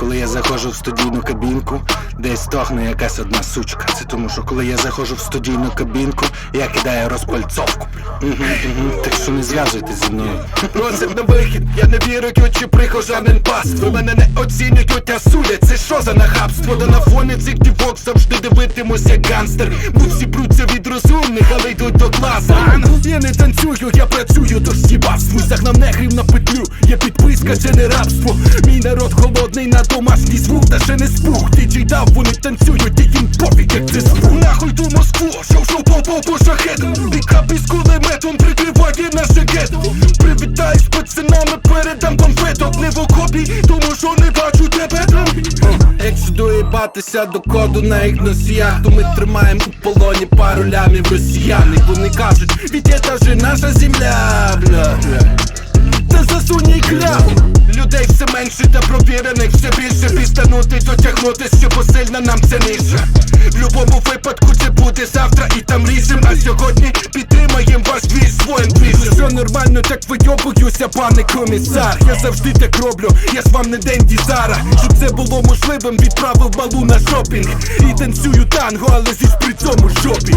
Коли я заходжу в студійну кабінку, десь стогне якась одна сучка. Це тому, що коли я заходжу в студійну кабінку, я кидаю розпальцовку. Так що не зв'язуйте зі мною. Просять на вихід, я не вірю, чи прихожанин паст Ви мене не оцінюють, а судять, це що за нахабство? Да на фоні цих дівок завжди дивитимусь як ганстер Бо всі бруться від розумних, але йдуть до класу сібавствуй Загнав негрів на петлю, є підписка, це не рабство. Мій народ холодний на домашній звук, та ще не спух. Діджей дав, вони танцюють, і їм пофіг, як це звук. Нахуй ту Москву, шоу шоу по по по шахетам Піка з кулеметом прикриває наше гетто. Привітай з пацанами, передам конфеток. Не в окопі, тому що не бачу тебе Якщо доїбатися до коду на їх носіях То ми тримаємо у полоні пару лямів росіян І вони кажуть, від це же наша земля, бля та засунь їй кляву Людей все менше та провірених все більше Пістанути, дотягнути, що посильна нам ниже В любому випадку це буде завтра і там рішим А сьогодні підтримаєм ваш двіж своїм двіжем Все нормально, так вийобуюся, пане комісар. Я завжди так роблю, я ж вам не Денді Зара Щоб це було можливим, відправив балу на шопінг. І танцюю танго, але зі шприцом у жопі